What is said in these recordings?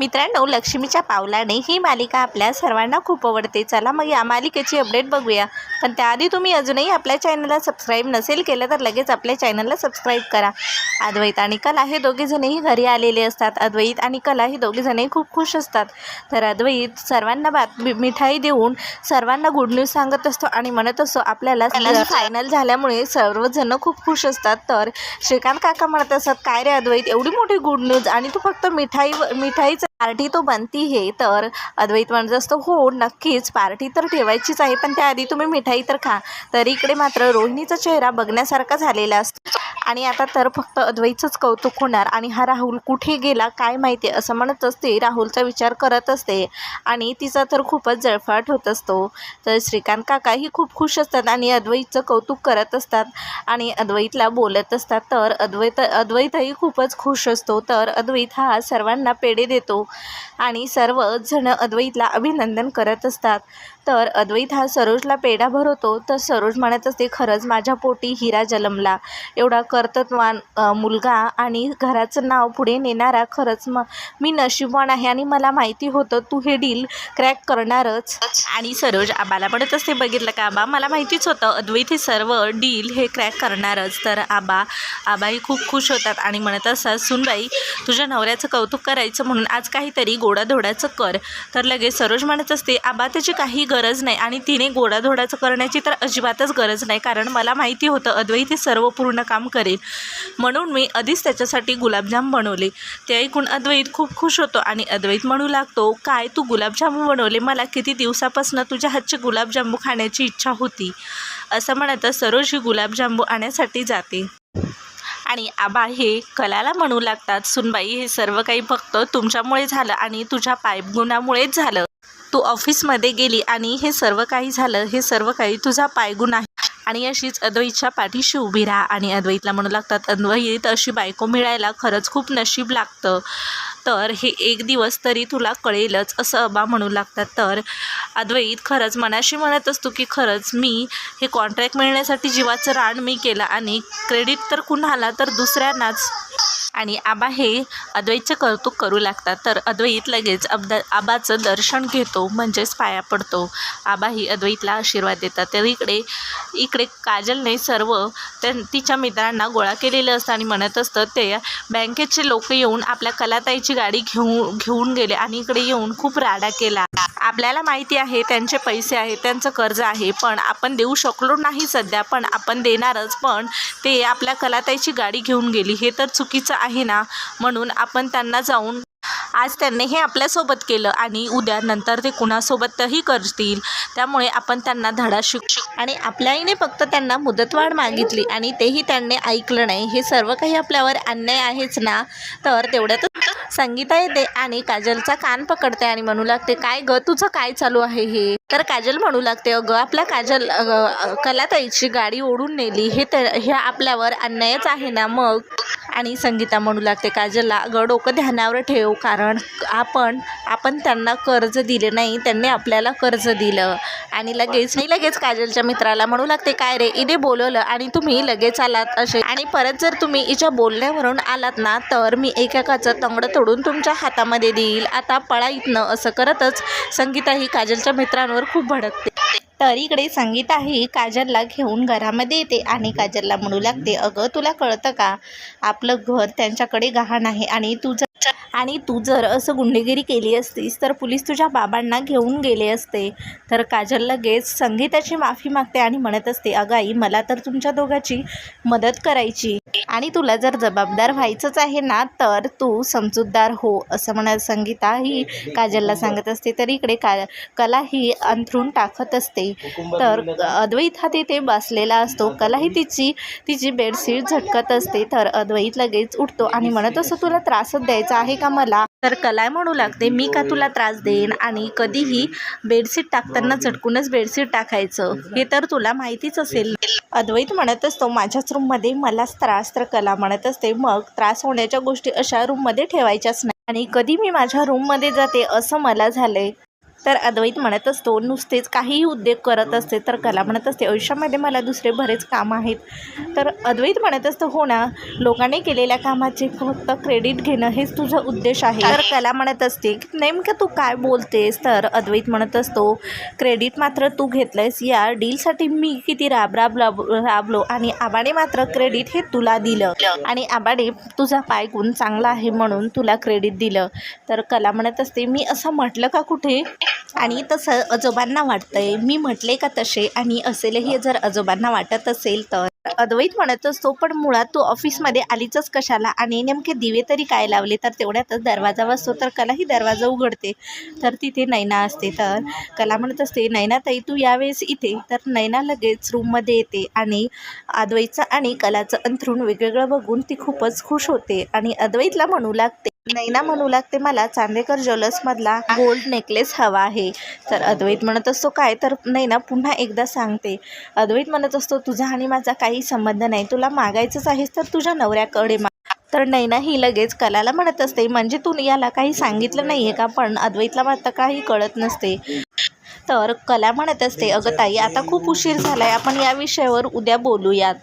मित्रांनो लक्ष्मीच्या पावलाने ही मालिका आपल्या सर्वांना खूप आवडते. चला मग या मालिकेची अपडेट बघूया. पण त्याआधी तुम्ही अजूनही आपल्या चॅनलला सबस्क्राईब नसेल केलं तर लगेच आपल्या चॅनलला सबस्क्राईब करा. अद्वैत आणि कला हे दोघेजणही घरी आलेले असतात. अद्वैत आणि कला हे दोघेजणही खूप खुश असतात. तर अद्वैत सर्वांना बात मिठाई देऊन सर्वांना गुड न्यूज सांगत असतो आणि म्हणत असतो आपल्याला फायनल झाल्यामुळे सर्वजण खूप खुश असतात. तर श्रीकांत काका म्हणत असतात काय रे अद्वैत एवढी मोठी गुड न्यूज आणि तू फक्त मिठाई मिठाईचं पार्टी तो बनती आहे तर अद्वैत म्हणत असतो हो नक्कीच पार्टी तर ठेवायचीच आहे पण त्याआधी तुम्ही मिठाई तर खा. तर इकडे मात्र रोहिणीचा चेहरा बघण्यासारखा झालेला असतो. आणि आता तर फक्त अद्वैतचंच कौतुक होणार. आणि हा राहुल कुठे गेला काय माहिती असं म्हणत असते राहुलचा विचार करत असते. आणि तिचा तर खूपच जळफाट होत असतो. तर श्रीकांत काकाही खूप खुश असतात आणि अद्वैतचं कौतुक करत असतात. आणि अद्वैतला बोलत असतात तर अद्वैत अद्वैतही खूपच खुश असतो. तर अद्वैत हा सर्वांना पेढे देतो. आणि सर्वजण अद्वैतला अभिनंदन करत असतात. तर अद्वैत हा सरोजला पेढा भरवतो तर सरोज म्हणत असते खरंच माझ्या पोटी हिरा जलमला एवढा कर्तत्वान मुलगा आणि घराचं नाव पुढे नेणारा खरंच म मी नशीबवान आहे आणि मला माहिती होतं तू हे डील क्रॅक करणारच. आणि सरोज आबाला म्हणत असते बघितलं का आबा? मला माहितीच होतं अद्वैत हे सर्व डील हे क्रॅक करणारच. तर आबा आबाही खूप खुश होतात आणि म्हणत असतात सुनबाई तुझ्या नवऱ्याचं कौतुक करायचं म्हणून आज काहीतरी गोडाधोडाचं कर. तर लगेच सरोज म्हणत असते आबा त्याची काही गरज नाही. आणि तिने गोडाधोडाचं करण्याची तर अजिबातच गरज नाही कारण मला माहिती होतं अद्वैत हे सर्व पूर्ण काम करेल. म्हणून मी आधीच त्याच्यासाठी गुलाबजाम बनवले. ते ऐकून अद्वैत खूप खुश होतो आणि अद्वैत म्हणू लागतो काय तू गुलाबजामू बनवले? मला किती दिवसापासून तुझ्या हातचे गुलाबजामू खाण्याची इच्छा होती. असं म्हणत सरोज ही गुलाबजामू आणण्यासाठी जाते. आणि आबा हे कलाला म्हणू लागतात. सुनबाई हे सर्व काही फक्त तुमच्यामुळे झालं आणि तुझ्या पायगुणामुळेच झालं. तू ऑफिसमध्ये गेली आणि हे सर्व काही झालं. हे सर्व काही तुझा पायगुण आहे. आणि अशीच अद्वैतच्या पाठीशी उभी राहा. आणि अद्वैतला म्हणू लागतात अद्वैत अशी बायको मिळायला खरंच खूप नशीब लागतं. तर हे एक दिवस तरी तुला कळेलच असं अबा म्हणू लागतात. तर अद्वैत खरंच मनाशी म्हणत असतो की खरंच मी हे कॉन्ट्रॅक्ट मिळण्यासाठी जीवाचं रान मी केलं आणि क्रेडिट तर कुणाला तर दुसऱ्यांनाच. आणि आबा हे अद्वैतचे कौतुक करू लागतात. तर अद्वैत लगेच अब्दा आबाचं दर्शन घेतो म्हणजेच पाया पडतो. आबा ही अद्वैतला आशीर्वाद देतात. तर इकडे इकडे काजलने सर्व त्या तिच्या मित्रांना गोळा केलेलं असतं आणि म्हणत असतं ते बँकेचे लोक येऊन आपल्या कलाताईची गाडी घेऊन घेऊन गेले आणि इकडे येऊन खूप राडा केला. आपल्याला माहिती आहे त्यांचे पैसे आहे त्यांचं कर्ज आहे पण आपण देऊ शकलो नाही सध्या पण आपण देणारच पण ते आपल्या कलाताईची गाडी घेऊन गेली. हे तर चुकीचं आहे. ना? म्हणून आपण त्यांना जाऊन आज त्यांनी हे आपल्यासोबत केलं आणि उद्या नंतर ते कुणासोबतही करतील. त्यामुळे आपण त्यांना धडा शिक आणि आपल्या आईने फक्त त्यांना मुदतवाढ मागितली आणि तेही त्यांनी ऐकलं नाही. हे सर्व काही आपल्यावर अन्याय आहेच ना? तर तेवढ्यातच संगीता येते आणि काजलचा कान पकडते आणि म्हणू लागते काय ग? तुझं काय चालू आहे हे? तर काजल म्हणू लागते अगं आपल्या काजल कलाताईची गाडी ओढून नेली हे तर हे आपल्यावर अन्यायच आहे ना मग? आणि संगीता म्हणू लागते काजलला अगं डोकं ध्यानावर ठेव कारण आपण आपण त्यांना कर्ज दिले नाही त्यांनी आपल्याला कर्ज दिलं. आणि लगेच मी लगेच काजलच्या मित्राला म्हणू लागते काय रे इने बोलवलं आणि तुम्ही लगेच आलात असे. आणि परत जर तुम्ही हिच्या बोलण्यावरून आलात ना तर मी एकेकाचं तंगडं तोडून तुमच्या हातामध्ये देईल. आता पळा इथनं असं करतच संगीता ही काजलच्या मित्रांवर खूप भडकते. तर इकडे संगीत आहे काजलला घेऊन घरामध्ये येते आणि काजलला म्हणू लागते अगं तुला कळतं का? आपलं घर त्यांच्याकडे गहाण आहे आणि तुझं आणि तू जर असं गुंडेगिरी केली असतीस तर पोलीस तुझ्या बाबांना घेऊन गेले असते. तर काजल लगेच संगीताची माफी मागते आणि म्हणत असते अगं आई मला तर तुमच्या दोघांची मदत करायची आणि तुला जर जबाबदार व्हायचंच आहे ना तर तू समजूतदार हो असं म्हणत संगीता ही काजलला सांगत असते. तर इकडे का कला ही अंथरून टाकत असते. तर अद्वैत हा तिथे बसलेला असतो. कला ही तिची तिची बेडशीट झटकत असते. तर अद्वैत लगेच उठतो आणि म्हणत असतो तुला त्रासच द्यायचा आहे का मला? तर कलाय म्हणू लागते मी का तुला त्रास देईन? आणि कधीही बेडशीट टाकताना झटकूनच बेडशीट टाकायचं. हे तर तुला माहितीच असेल. अद्वैत म्हणत असतो माझ्याच रूममध्ये मलाच त्रास तर कला म्हणत असते. मग त्रास होण्याच्या गोष्टी अशा रूममध्ये ठेवायच्याच नाही. आणि कधी मी माझ्या रूममध्ये जाते असं मला झालंय. तर अद्वैत म्हणत असतो नुसतेच काहीही उद्योग करत असते तर कला म्हणत असते. आयुष्यामध्ये मला दुसरे बरेच काम आहेत. तर अद्वैत म्हणत असतो हो ना लोकांनी केलेल्या कामाचे फक्त क्रेडिट घेणं हेच तुझा उद्देश आहे. तर कला म्हणत असते की नेमकं तू काय बोलतेस? तर अद्वैत म्हणत असतो क्रेडिट मात्र तू घेतलंयस. या डीलसाठी मी किती राब राब राब राबलो आणि आबाने मात्र क्रेडिट हे तुला दिलं. आणि आबाने तुझा पाय गुण चांगला आहे म्हणून तुला क्रेडिट दिलं. तर कला म्हणत असते मी असं म्हटलं का कुठे? आणि तसं आजोबांना वाटतंय. मी म्हटले का तसे? आणि असेलही जर आजोबांना वाटत असेल तर. अद्वैत म्हणत असतो पण मुळात तू ऑफिसमध्ये आलीचच कशाला? आणि नेमके दिवे तरी काय लावले? तर तेवढ्यातच दरवाजा वाजतो तर कलाही दरवाजा उघडते. तर तिथे नैना असते तर कला म्हणत असते नैनाताई तू यावेळेस इथे तर नैना लगेच रूममध्ये येते आणि अद्वैतचं आणि कलाचं अंथरूण वेगवेगळं बघून ती खूपच खुश होते. आणि अद्वैतला म्हणू लागते नैना म्हणू लागते मला चांदेकर ज्वेलर्समधला गोल्ड नेकलेस हवा आहे. तर अद्वैत म्हणत असतो काय? तर नैना पुन्हा एकदा सांगते अद्वैत म्हणत असतो तुझा आणि माझा काही संबंध नाही तुला मागायचंच आहेस तर तुझ्या नवऱ्याकडे तर नैना ही लगेच कलाला म्हणत असते म्हणजे तू याला काही सांगितलं नाही आहे का? पण अद्वैतला मात्र काही कळत नसते. तर कला म्हणत असते अगं ताई आता खूप उशीर झाला आहे आपण या विषयावर उद्या बोलूयात.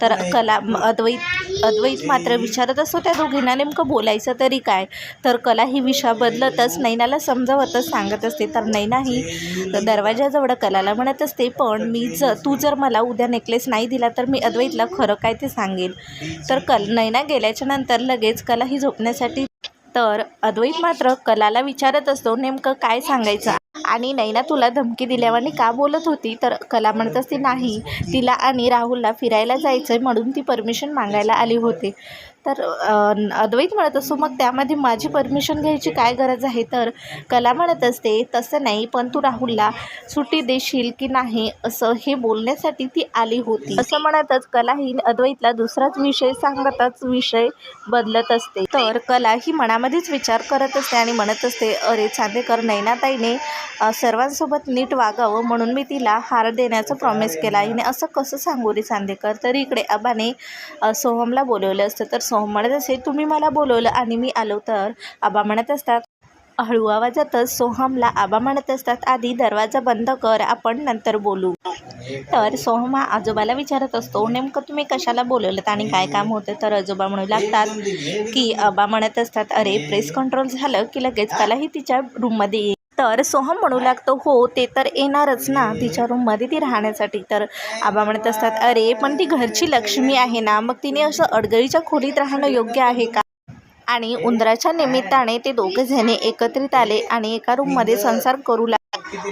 तर कला अद्वैत अद्वैत मात्र विचारत असतो त्या दोघींना नेमकं बोलायचं तरी काय? तर कला ही विषय बदलतच नैनाला समजावतच सांगत असते तर नैना ही दरवाजाजवळ कलाला म्हणत असते पण मी जर तू जर मला उद्या नेकलेस नाही दिला तर मी अद्वैतला खरं काय ते सांगेल? तर कल नैना गेल्याच्यानंतर लगेच कला ही झोपण्यासाठी तर अद्वैत मात्र कलाला विचारत असतो नेमकं काय सांगायचं? आणि नैना तुला धमकी दिल्यावानी का बोलत होती? तर कला म्हणत असते नाही तिला आणि राहुलला फिरायला जायचं आहे म्हणून ती परमिशन मागायला आली होती. तर अद्वैत म्हणत असतो मग त्यामध्ये माझी परमिशन घ्यायची काय गरज आहे? तर कला म्हणत असते तसं नाही पण तू राहुलला सुट्टी देशील की नाही? असं हे बोलण्यासाठी ती आली होती. असं म्हणतच कला ही अद्वैतला दुसराच विषय सांगतच विषय बदलत असते. तर कला ही मनामध्येच विचार करत असते आणि म्हणत असते अरे चांदेकर नैनाताईने सर्वांसोबत नीट वागावं म्हणून मी तिला हार देण्याचं प्रॉमिस केला. हिने असं कसं सांगू रे चांदेकर? तर इकडे आबाने सोहमला बोलवलं असतं. तर सोहम म्हणत असे तुम्ही मला बोलवलं आणि मी आलो तर? आबा म्हणत असतात हळू आवाजातच सोहमला. आबा म्हणत असतात आधी दरवाजा बंद कर आपण नंतर बोलू. तर सोहम हा आजोबाला विचारत असतो नेमकं तुम्ही कशाला बोलवलं आणि काय काम होतं? तर आजोबा म्हणू लागतात की आबा म्हणत असतात अरे प्रेस कंट्रोल झालं की लगेच त्यालाही तिच्या रूममध्ये ये. तर सोहम म्हणू लागतो हो ते तर येणारच ना तिच्या रूममध्ये ती राहण्यासाठी. तर आबा म्हणत असतात अरे पण ती घरची लक्ष्मी आहे ना मग तिने असं अडगळीच्या खोलीत राहणं योग्य आहे का? आणि उंदराच्या निमित्ताने ते दोघेजणे एकत्रित आले आणि एका रूममध्ये संसार करू लागले.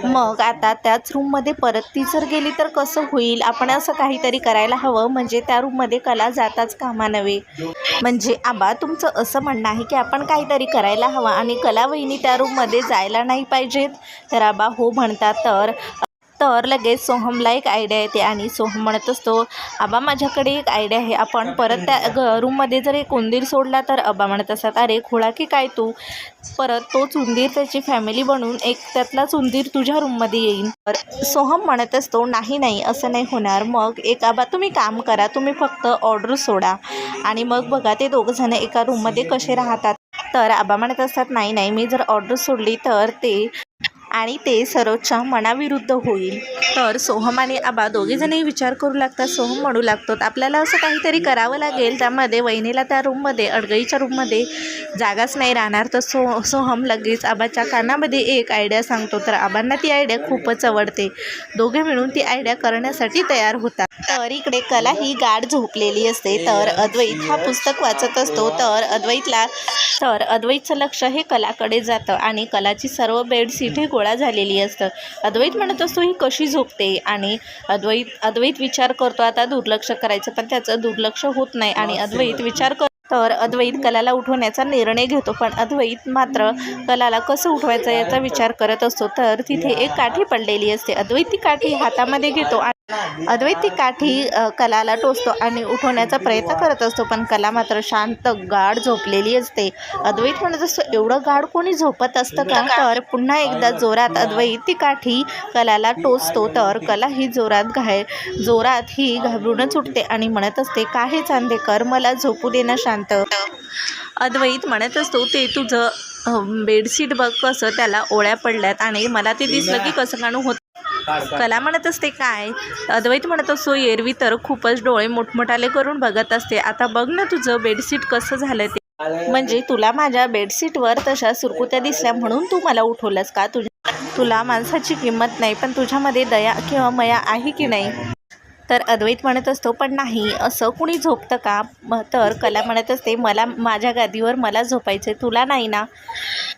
मग आता त्याच रूममध्ये परत ती जर गेली तर कसं होईल? आपण असं काहीतरी करायला हवं म्हणजे त्या रूममध्ये कला जाताच कामा नव्हे. म्हणजे आबा तुमचं असं म्हणणं आहे की आपण काहीतरी करायला हवं आणि कला वहिनी त्या रूममध्ये जायला नाही पाहिजेत? तर आबा हो म्हणतात तर तर लगेच सोहमला एक आयडिया येते आणि सोहम म्हणत असतो आबा माझ्याकडे एक आयडिया आहे. आपण परत त्या रूममध्ये जर एक उंदीर सोडला तर आबा म्हणत असतात अरे खोळा की काय तू? परत तोच उंदीर त्याची फॅमिली बनवून एक त्यातलाच उंदीर तुझ्या रूममध्ये येईल तर सोहम म्हणत असतो नाही नाही असं नाही होणार. मग एक आबा तुम्ही काम करा. तुम्ही फक्त ऑर्डर सोडा. आणि मग बघा ते दोघंजणं एका रूममध्ये कसे राहतात. तर आबा म्हणत असतात नाही नाही मी जर ऑर्डर सोडली तर ते आणि ते सरोजच्या मनाविरुद्ध होईल. तर सोहम आणि आबा दोघेजणही विचार करू लागतात. सोहम म्हणू लागतो आपल्याला असं काहीतरी करावं लागेल. त्यामध्ये वहिनीला त्या रूममध्ये अडगळीच्या रूममध्ये जागाच नाही राहणार. तर सो सोहम लगेच आबाच्या कानामध्ये एक आयडिया सांगतो. तर आबांना ती आयडिया खूपच आवडते. दोघे मिळून ती आयडिया करण्यासाठी तयार होतात. तर इकडे कला ही गाढ झोपलेली असते. तर अद्वैत हा पुस्तक वाचत असतो. तर अद्वैतला तर अद्वैतचं लक्ष हे कलाकडे जातं आणि कलाची सर्व बेडशीट हे गोळा झालेली असतं. अद्वैत म्हणत असतो ही कशी झोपते? आणि अद्वैत अद्वैत विचार करतो आता दुर्लक्ष करायचं पण त्याचं दुर्लक्ष होत नाही. आणि अद्वैत विचार कर तर अद्वैत कलाला उठवण्याचा निर्णय घेतो पण अद्वैत मात्र कलाला कसं उठवायचं याचा विचार करत असतो तर तिथे एक काठी पडलेली असते. अद्वैत ती काठी हातामध्ये घेतो अद्वैत ती काठी कलाला टोचतो आणि उठवण्याचा प्रयत्न करत असतो पण कला मात्र शांत गाढ झोपलेली असते. अद्वैत म्हणत असतो एवढं गाढ कोणी झोपत असतं का? तर पुन्हा एकदा जोरात अद्वैत ती काठी कलाला टोचतो तर कला ही जोरात घाय जोरात ही घाबरूनच उठते आणि म्हणत असते का हे चांदेकर मला झोपू दे ना शांत. अद्वैत म्हणत असतो ते तुझं बेडशीट बघ कसं त्याला ओळ्या पडल्यात आणि मला ते दिसलं की कसं काणू होत कला म्हणत असते काय? अद्वैत म्हणत असतो एरवी तर खूपच डोळे मोठमोठाले करून बघत असते. आता बघ ना तुझं बेडशीट कसं झालं ते. म्हणजे तुला माझ्या बेडशीटवर तशा सुरकुत्या दिसल्या म्हणून तू मला उठवलंस का? तुझ्या तुला माणसाची किंमत नाही पण तुझ्यामध्ये दया किंवा मया आहे की नाही? तर अद्वैत म्हणत असतो पण नाही असं कुणी झोपतं का? तर कला म्हणत असते मला माझ्या गादीवर मला झोपायचं तुला नाही ना?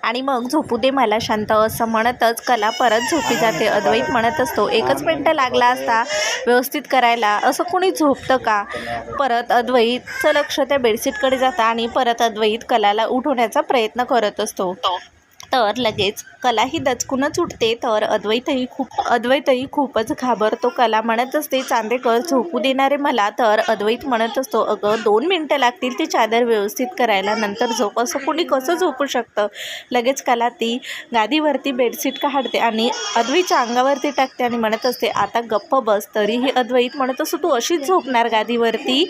आणि मग झोपू दे मला शांत असं म्हणतच कला परत झोपी जाते. अद्वैत म्हणत असतो एकच मिनटं लागला असता व्यवस्थित करायला असं कोणी झोपतं का? परत अद्वैतचं लक्ष त्या बेडशीटकडे जातं आणि परत अद्वैत कलाला उठवण्याचा प्रयत्न करत असतो. तर लगेच कला ही दचकूनच उठते. तर अद्वैतही खूप अद्वैतही खूपच घाबरतो कला. म्हणत असते चांदेकर झोपू देणारे मला. तर अद्वैत म्हणत असतो अगं दोन मिनटं लागतील ती चादर व्यवस्थित करायला. नंतर झोप. असं कोणी कसं झोपू शकतं? लगेच कला ती गादीवरती बेडशीट काढते आणि अद्वैतच्या अंगावरती टाकते आणि म्हणत असते आता गप्प बस. तरीही अद्वैत म्हणत असतो तू अशीच झोपणार गादीवरती.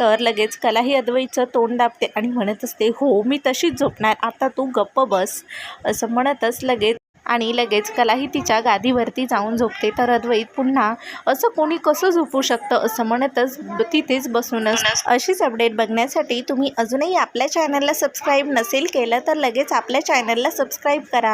तर लगेच कलाही अद्वैचं अद्वैतचं तोंड दाबते आणि म्हणत असते हो मी तशीच झोपणार. आता तू गप्प बस. असं म्हणतच लगेच आणि लगेच कलाही तिच्या गादीवरती जाऊन झोपते. तर अद्वैत पुन्हा असं कोणी कसं झोपू शकतं? असं म्हणतच तिथेच बसूनच अशीच अपडेट बघण्यासाठी तुम्ही अजूनही आपल्या चॅनलला सबस्क्राईब नसेल केलं तर लगेच आपल्या चॅनलला सबस्क्राईब करा.